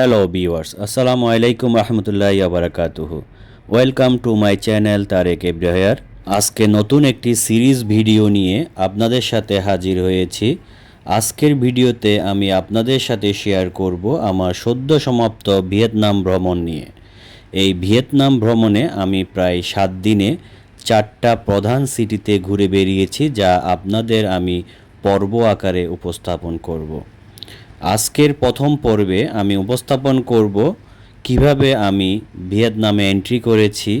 Hello viewers আসসালামু আলাইকুম রহমতুল্লাহ বারাকাতুহু welcome to my channel Tarek এব্রাহার আজকে নতুন একটি সিরিজ ভিডিও নিয়ে আপনাদের সাথে হাজির হয়েছি। আজকের ভিডিওতে আমি আপনাদের সাথে শেয়ার করব আমার সদ্য সমাপ্ত ভিয়েতনাম ভ্রমণ নিয়ে। এই ভিয়েতনাম ভ্রমণে আমি প্রায় সাত দিনে চারটা প্রধান সিটিতে ঘুরে বেরিয়েছি, যা আপনাদের আমি পর্ব আকারে উপস্থাপন করব। আজকের প্রথম পর্বে আমি উপস্থাপন করব কীভাবে আমি ভিয়েতনামে এন্ট্রি করেছি,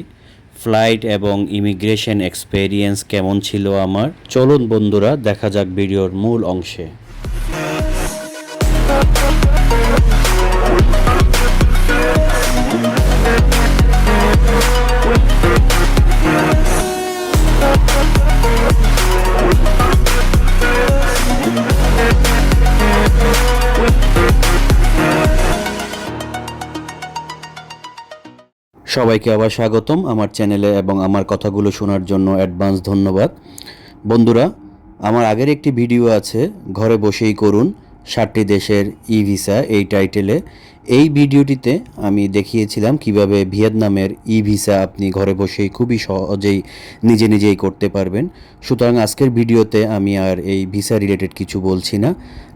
ফ্লাইট এবং ইমিগ্রেশন এক্সপেরিয়েন্স কেমন ছিল আমার। চলুন বন্ধুরা, দেখা যাক ভিডিওর মূল অংশে। সবাইকে আবার স্বাগতম আমার চ্যানেলে এবং আমার কথাগুলো শোনার জন্য অ্যাডভান্স ধন্যবাদ। বন্ধুরা, আমার আগের একটি ভিডিও আছে, ঘরে বসেই করুন। ষাটটি দেশের ই ভিসা এই টাইটেলে। এই ভিডিওটিতে আমি দেখিয়েছিলাম কীভাবে ভিয়েতনামের ই ভিসা আপনি ঘরে বসেই খুবই সহজেই নিজে নিজেই করতে পারবেন। সুতরাং আজকের ভিডিওতে আমি আর এই ভিসা রিলেটেড কিছু বলছি না।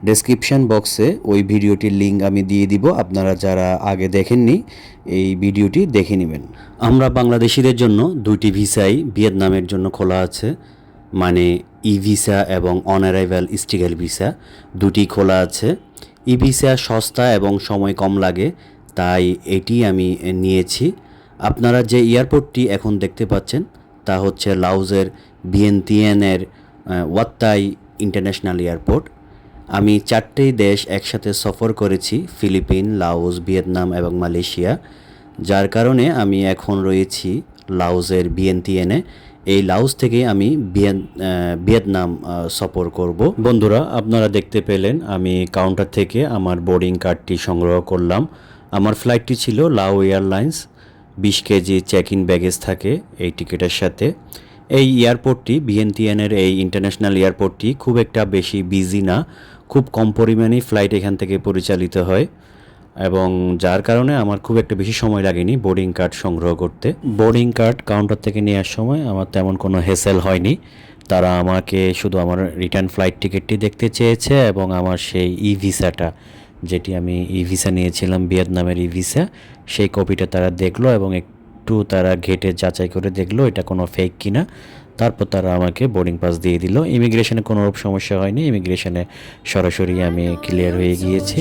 ডেসক্রিপশন বক্সে ওই ভিডিওটির লিঙ্ক আমি দিয়ে দিব। আপনারা যারা আগে দেখেননি, এই ভিডিওটি দেখে নেবেন। আমরা বাংলাদেশিদের জন্য দুইটি ভিসাই ভিয়েতনামের জন্য খোলা আছে। মানে ই ভিসা এবং অন অ্যারাইভাল স্টিগাল ভিসা, দুটি খোলা আছে। ই ভিসা সস্তা এবং সময় কম লাগে, তাই এটি আমি নিয়েছি। আপনারা যে এয়ারপোর্টটি এখন দেখতে পাচ্ছেন, তা হচ্ছে লাউজের বিএনতিএনের ওয়াত্তাই ইন্টারন্যাশনাল এয়ারপোর্ট। আমি চারটেই দেশ একসাথে সফর করেছি, ফিলিপিন, লাওস, ভিয়েতনাম এবং মালয়েশিয়া। যার কারণে আমি এখন রয়েছি লাউজের বিএনতিএনে এই লাউস থেকে আমি ভিয়েতনাম সফর করব। বন্ধুরা, আপনারা দেখতে পেলেন, আমি কাউন্টার থেকে আমার বোর্ডিং কার্ডটি সংগ্রহ করলাম। আমার ফ্লাইটটি ছিল লাউ এয়ারলাইন্স, বিশ কেজি চেক ইন ব্যাগেজ থাকে এই টিকিটের সাথে। এই এয়ারপোর্টটি বিএনটিএনের এই ইন্টারন্যাশনাল এয়ারপোর্টটি খুব একটা বেশি বিজি না, খুব কম পরিমাণেই ফ্লাইট এখান থেকে পরিচালিত হয়। এবং যার কারণে আমার খুব একটা বেশি সময় লাগেনি বোর্ডিং কার্ড সংগ্রহ করতে। বোর্ডিং কার্ড কাউন্টার থেকে নেওয়ার সময় আমার তেমন কোনো হেসেল হয়নি। তারা আমাকে শুধু আমার রিটার্ন ফ্লাইট টিকিটটি দেখতে চেয়েছে এবং আমার সেই ই ভিসাটা যেটি আমি ই ভিসা নিয়েছিলাম, ভিয়েতনামের ই ভিসা সেই কপিটা তারা দেখল এবং একটু তারা ঘেটে যাচাই করে দেখল এটা কোনো ফেক কিনা। তারপর তারা আমাকে বোর্ডিং পাস দিয়ে দিল। ইমিগ্রেশনে কোনো সমস্যা হয়নি। ইমিগ্রেশনে সরাসরি আমি ক্লিয়ার হয়ে গিয়েছি।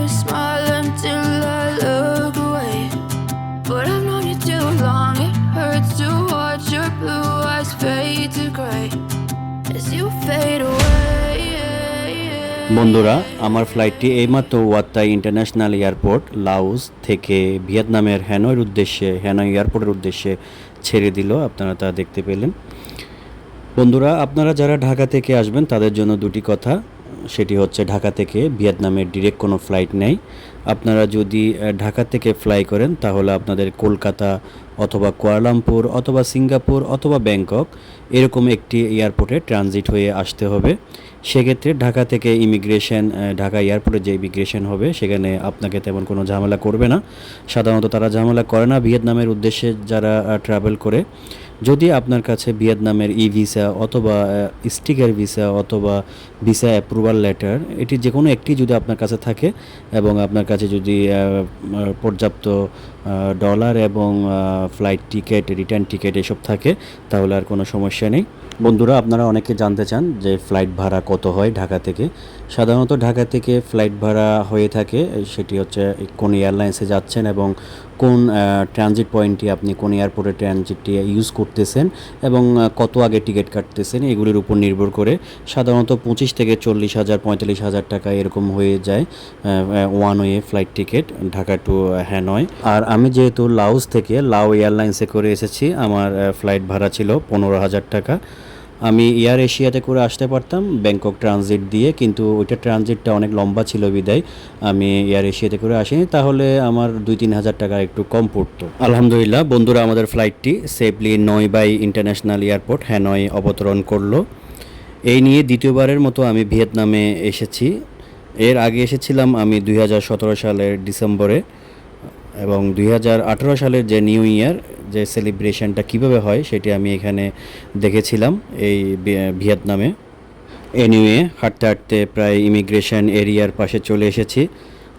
বন্ধুরা, আমার ফ্লাইটটি এইমাত্র ওয়াত্তাই ইন্টারন্যাশনাল এয়ারপোর্ট লাউস থেকে ভিয়েতনামের হ্যানয়ের উদ্দেশ্যে, হ্যানয় এয়ারপোর্টের উদ্দেশ্যে ছেড়ে দিল। আপনারা তা দেখতে পেলেন। বন্ধুরা, আপনারা যারা ঢাকা থেকে আসবেন, তাদের জন্য দুটি কথা। সেটি হচ্ছে ঢাকা থেকে ভিয়েতনামের ডিরেক্ট কোনো ফ্লাইট নেই। আপনারা যদি ঢাকা থেকে ফ্লাই করেন, তাহলে আপনাদের কলকাতা অথবা কুয়ালালামপুর অথবা সিঙ্গাপুর অথবা ব্যাংকক এরকম একটি এয়ারপোর্টে ট্রানজিট হয়ে আসতে হবে। সেক্ষেত্রে ঢাকা থেকে ইমিগ্রেশন ঢাকা এয়ারপোর্টে যে ইমিগ্রেশন হবে, সেখানে আপনাকে তেমন কোনো ঝামেলা করবে না। সাধারণত তারা ঝামেলা করে না। ভিয়েতনামের উদ্দেশ্যে যারা ট্রাভেল করে যদি আপনার কাছে ভিয়েতনামের ই ভিসা অথবা স্টিকার ভিসা অথবা ভিসা অ্যাপ্রুভাল লেটার এটি যে কোনো একটি যদি আপনার কাছে থাকে এবং আপনার কাছে যদি পর্যাপ্ত ডলার এবং ফ্লাইট টিকিট রিটার্ন টিকিট এসব থাকে, তাহলে আর কোনো সমস্যা নেই। বন্ধুরা, আপনারা অনেকে জানতে চান যে ফ্লাইট ভাড়া কত হয় ঢাকা থেকে? সাধারণত ঢাকা থেকে ফ্লাইট ভাড়া হয়ে থাকে। সেটি হচ্ছে কোন এয়ারলাইন্সে যাচ্ছেন এবং কোন ট্রানজিট পয়েন্টটি আপনি কোন এয়ারপোর্টে ট্রানজিটটি ইউজ করতেছেন এবং কত আগে টিকিট কাটতেছেন এগুলির উপর নির্ভর করে সাধারণত পঁচিশ থেকে চল্লিশ হাজার, পঁয়তাল্লিশ হাজার টাকা এরকম হয়ে যায় one way flight ticket Dhaka to Hanoi. আর আমি যেহেতু লাউস থেকে লাউ এয়ারলাইন্সে করে এসেছি, আমার ফ্লাইট ভাড়া ছিল পনেরো হাজার টাকা। আমি এয়ার এশিয়াতে করে আসতে পারতাম ব্যাংকক ট্রানজিট দিয়ে, কিন্তু ওইটা ট্রানজিটটা অনেক লম্বা ছিল বিদায়। আমি এয়ার এশিয়াতে করে আসিনি, তাহলে আমার দুই তিন হাজার টাকা একটু কম পড়তো। আলহামদুলিল্লাহ, বন্ধুরা, আমাদের ফ্লাইটটি safely Noi Bai international airport Hanoi অবতরণ করল। এই নিয়ে দ্বিতীয়বারের মতো আমি ভিয়েতনামে এসেছি। এর আগে এসেছিলাম আমি দুই হাজার সতেরো সালের ডিসেম্বরে এবং দুই হাজার আঠেরো সালের যে নিউ ইয়ার যে সেলিব্রেশনটা কীভাবে হয় সেটি আমি এখানে দেখেছিলাম এই ভিয়েতনামে। এনিওয়ে হাঁটতে হাঁটতে প্রায় ইমিগ্রেশন এরিয়ার পাশে চলে এসেছি।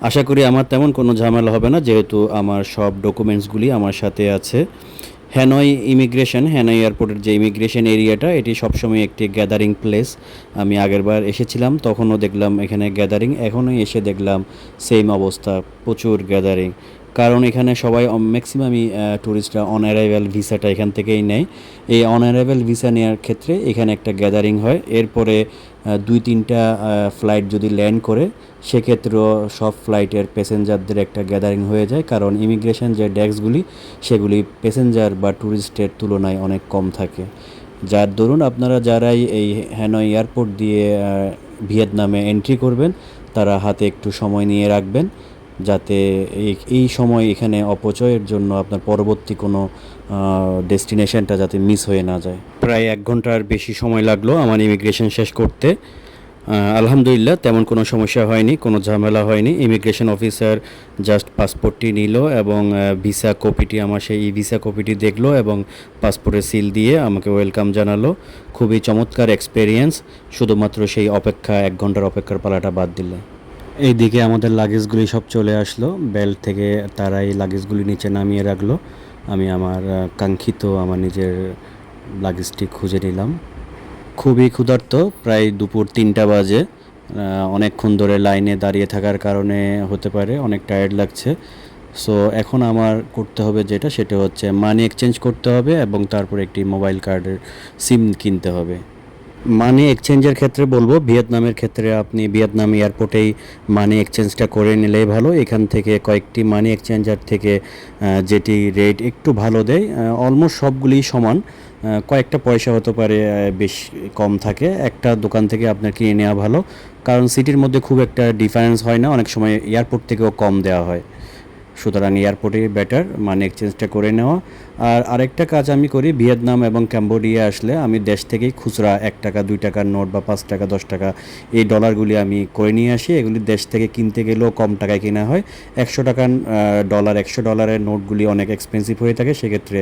আশা করি আমার তেমন কোনো ঝামেলা হবে না, যেহেতু আমার সব ডকুমেন্টসগুলি আমার সাথে আছে। হ্যানয় ইমিগ্রেশন হ্যানয় এয়ারপোর্টের যে ইমিগ্রেশন এরিয়াটা এটি সবসময় একটি গ্যাদারিং প্লেস আমি আগেরবার এসেছিলাম, তখনও দেখলাম এখানে গ্যাদারিং এখনও এসে দেখলাম সেম অবস্থা, প্রচুর গ্যাদারিং কারণ এখানে সবাই ম্যাক্সিমামই ট্যুরিস্টরা অন অ্যারাইভেল ভিসাটা এখান থেকেই নেয়। এই অন অ্যারাইভেল ভিসা নেওয়ার ক্ষেত্রে এখানে একটা গ্যাদারিং হয়। এরপরে দুই তিনটা ফ্লাইট যদি ল্যান্ড করে, সেক্ষেত্রেও সব ফ্লাইটের প্যাসেঞ্জারদের একটা গ্যাদারিং হয়ে যায়। কারণ ইমিগ্রেশন যে ডেস্কগুলি সেগুলি প্যাসেঞ্জার বা ট্যুরিস্টের তুলনায় অনেক কম থাকে। যার দরুন আপনারা যারাই এই হ্যানয় এয়ারপোর্ট দিয়ে ভিয়েতনামে এন্ট্রি করবেন, তারা হাতে একটু সময় নিয়ে রাখবেন। যাতে এই সময় এখানে অপচয়ের জন্য আপনার পরবর্তী কোনো ডেস্টিনেশনটা যাতে মিস হয়ে না যায়। প্রায় এক ঘণ্টার বেশি সময় লাগল আমার ইমিগ্রেশন শেষ করতে। আলহামদুলিল্লাহ তেমন কোনো সমস্যা হয়নি, কোনো ঝামেলা হয়নি। ইমিগ্রেশন অফিসার জাস্ট পাসপোর্টটি নিল এবং ভিসা কপিটি, আমার সেই ভিসা কপিটি দেখল এবং পাসপোর্টের সিল দিয়ে আমাকে ওয়েলকাম জানালো। খুবই চমৎকার এক্সপেরিয়েন্স, শুধুমাত্র সেই অপেক্ষা, এক ঘণ্টার অপেক্ষার পালাটা বাদ দিলে। এইদিকে আমাদের লাগেজগুলি সব চলে আসলো। বেল্ট থেকে তারা এই লাগেজগুলি নিচে নামিয়ে রাখল। আমি আমার কাঙ্ক্ষিত আমার নিজের লাগেজটি খুঁজে নিলাম। খুবই ক্ষুধার্ত, প্রায় দুপুর তিনটা বাজে। অনেকক্ষণ ধরে লাইনে দাঁড়িয়ে থাকার কারণে হতে পারে, অনেক টায়ার্ড লাগছে। সো এখন আমার করতে হবে যেটা, সেটা হচ্ছে মানি এক্সচেঞ্জ করতে হবে এবং তারপর একটি মোবাইল কার্ডের সিম কিনতে হবে। মানি এক্সচেঞ্জের ক্ষেত্রে বলব, ভিয়েতনামের ক্ষেত্রে আপনি ভিয়েতনাম এয়ারপোর্টেই মানি এক্সচেঞ্জটা করে নিলেই ভালো। এখান থেকে কয়েকটি মানি এক্সচেঞ্জার থেকে যেটি রেট একটু ভালো দেয় অলমোস্ট সবগুলিই সমান। কয়েকটা পয়সা হতে পারে বেশ কম থাকে। একটা দোকান থেকে আপনার কিনে নেওয়া ভালো। কারণ সিটির মধ্যে খুব একটা ডিফারেন্স হয় না, অনেক সময় এয়ারপোর্ট থেকেও কম দেওয়া হয়। সুতরাং এয়ারপোর্টে বেটার মানি এক্সচেঞ্জটা করে নেওয়া। আর আরেকটা কাজ আমি করি, ভিয়েতনাম এবং ক্যাম্বোডিয়া আসলে আমি দেশ থেকেই খুচরা এক টাকা, দুই টাকার নোট বা পাঁচ টাকা, দশ টাকা এই ডলারগুলি আমি করে নিয়ে আসি। এগুলি দেশ থেকে কিনতে গেলেও কম টাকায় কেনা হয়। একশো টাকার ডলার একশো ডলারের নোটগুলি অনেক এক্সপেন্সিভ হয়ে থাকে, সেক্ষেত্রে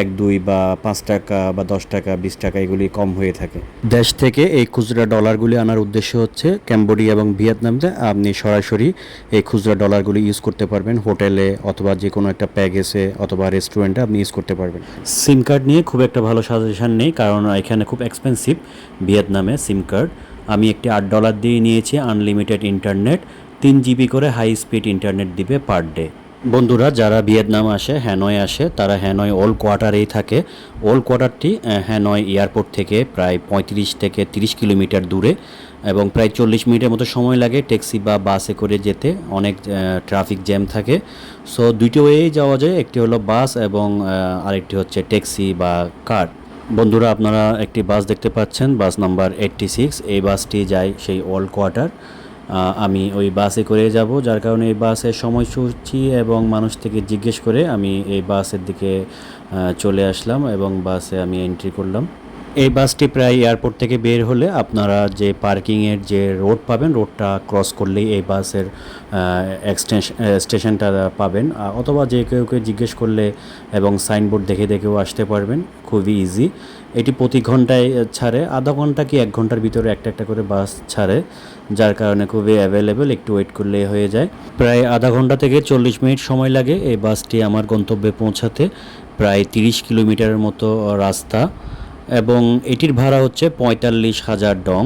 এক, দুই বা পাঁচ টাকা বা দশ টাকা, বিশ টাকা এগুলি কম হয়ে থাকে। দেশ থেকে এই খুচরা ডলারগুলি আনার উদ্দেশ্য হচ্ছে ক্যাম্বোডিয়া এবং ভিয়েতনামে আপনি সরাসরি এই খুচরা ডলারগুলি ইউজ করতে পারবেন হোটেলে অথবা যে কোনো একটা প্যাকেজে অথবা রেস্টুরেন্টে আপনি ইউজ করতে পারবেন। সিম কার্ড নিয়ে খুব একটা ভালো সাজেশন নেই, কারণ এখানে খুব এক্সপেন্সিভ ভিয়েতনামে সিম কার্ড আমি একটি আট ডলার দিয়ে নিয়েছি আনলিমিটেড ইন্টারনেট তিন জিবি করে হাই স্পিড ইন্টারনেট দিবে পার ডে বন্ধুরা, যারা ভিয়েতনাম আসে, হ্যানয় আসে, তারা হ্যানয় ওল্ড কোয়ার্টারেই থাকে। ওল্ড কোয়ার্টারটি হ্যানয় এয়ারপোর্ট থেকে প্রায় পঁয়ত্রিশ থেকে তিরিশ কিলোমিটার দূরে। এবং প্রায় চল্লিশ মিনিটের মতো সময় লাগে ট্যাক্সি বা বাসে করে যেতে। অনেক ট্রাফিক জ্যাম থাকে। সো দুইটি ওয়েই যাওয়া যায়। একটি হলো বাস এবং আরেকটি হচ্ছে ট্যাক্সি বা কার। বন্ধুরা, আপনারা একটি বাস দেখতে পাচ্ছেন, বাস নাম্বার এইটটি সিক্স এই বাসটি যায় সেই ওয়ার্ল্ড কোয়ার্টার আমি ওই বাসে করে যাব, যার কারণে এই বাসের সময়সূচি এবং মানুষ থেকে জিজ্ঞেস করে আমি এই বাসের দিকে চলে আসলাম এবং বাসে আমি এন্ট্রি করলাম। এই বাসটি প্রায় এয়ারপোর্ট থেকে বের হলে আপনারা যে পার্কিংয়ের যে রোড পাবেন, রোডটা ক্রস করলেই এই বাসের স্টেশনটা পাবেন। অথবা যে কেউ কেউ জিজ্ঞেস করলে এবং সাইনবোর্ড দেখে দেখেও আসতে পারবেন, খুবই ইজি এটি প্রতি ঘন্টায় ছাড়ে। আধা ঘণ্টা কি এক ঘণ্টার ভিতরে একটা একটা করে বাস ছাড়ে, যার কারণে খুবই অ্যাভেলেবেল একটু ওয়েট করলেই হয়ে যায়। প্রায় আধা ঘণ্টা থেকে চল্লিশ মিনিট সময় লাগে এই বাসটি আমার গন্তব্যে পৌঁছাতে। প্রায় তিরিশ কিলোমিটারের মতো রাস্তা। এবং এটির ভাড়া হচ্ছে পঁয়তাল্লিশ হাজার ডং,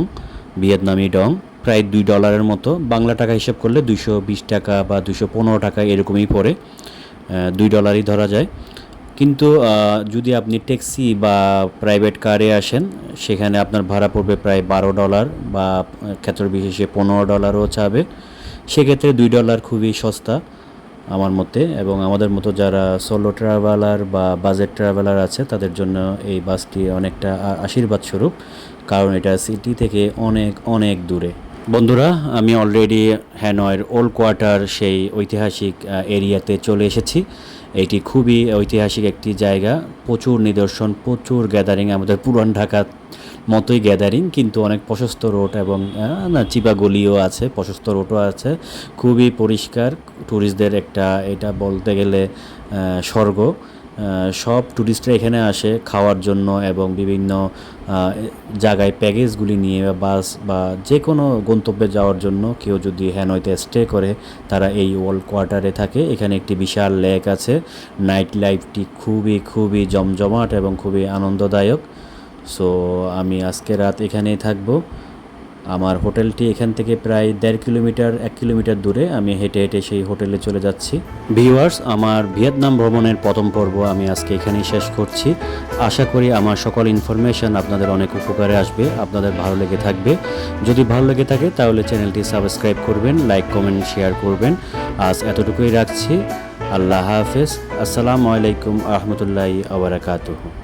ভিয়েতনামি ডং, প্রায় দুই ডলারের মতো। বাংলা টাকা হিসেব করলে দুশো বিশ টাকা বা দুশো পনেরো টাকা এরকমই পড়ে। দুই ডলারই ধরা যায়। কিন্তু যদি আপনি ট্যাক্সি বা প্রাইভেট কারে আসেন, সেখানে আপনার ভাড়া পড়বে প্রায় বারো ডলার বা ক্ষেত্র বিশেষে পনেরো ডলারও চাবে। সেক্ষেত্রে দুই ডলার খুবই সস্তা। আমার মতে, এবং আমাদের মতো যারা সোলো ট্রাভেলার বা বাজেট ট্রাভেলার আছে, তাদের জন্য এই বাসটি অনেকটা আশীর্বাদ স্বরূপ কারণ এটা সিটি থেকে অনেক অনেক দূরে। বন্ধুরা, আমি অলরেডি হ্যানয়ের ওল্ড কোয়ার্টার সেই ঐতিহাসিক এরিয়াতে চলে এসেছি। এটি খুবই ঐতিহাসিক একটি জায়গা। প্রচুর নিদর্শন, প্রচুর গ্যাদারিং আমাদের পুরান ঢাকার মতোই গ্যাদারিং কিন্তু অনেক প্রশস্ত রোড এবং না, চিপা গলিও আছে, প্রশস্ত রোডও আছে। খুবই পরিষ্কার ট্যুরিস্টদের একটা এটা বলতে গেলে স্বর্গ। সব ট্যুরিস্টরা এখানে আসে খাওয়ার জন্য এবং বিভিন্ন জায়গায় প্যাকেজগুলি নিয়ে বা বাস বা যে কোনো গন্তব্যে যাওয়ার জন্য কেউ যদি হ্যানয়তে স্টে করে, তারা এই ওয়ার্ল্ড কোয়ার্টারে থাকে। এখানে একটি বিশাল লেক আছে। নাইট লাইফটি খুবই খুবই জমজমাট এবং খুবই আনন্দদায়ক। সো আমি আজকে রাত এখানেই থাকব। আমার হোটেলটি এখান থেকে প্রায় দেড় কিলোমিটার, এক কিলোমিটার দূরে আমি হেঁটে হেঁটে সেই হোটেলে চলে যাচ্ছি। ভিউয়ার্স আমার ভিয়েতনাম ভ্রমণের প্রথম পর্ব আমি আজকে এখানেই শেষ করছি। আশা করি আমার সকল ইনফরমেশন আপনাদের অনেক উপকারে আসবে, আপনাদের ভালো লেগে থাকবে। যদি ভালো লেগে থাকে, তাহলে চ্যানেলটি সাবস্ক্রাইব করবেন লাইক কমেন্ট শেয়ার করবেন। আজ এতটুকুই রাখছি। আল্লাহ হাফেজ। আসসালামু আলাইকুম আহমতুল্লাহি আবরাকাতুহু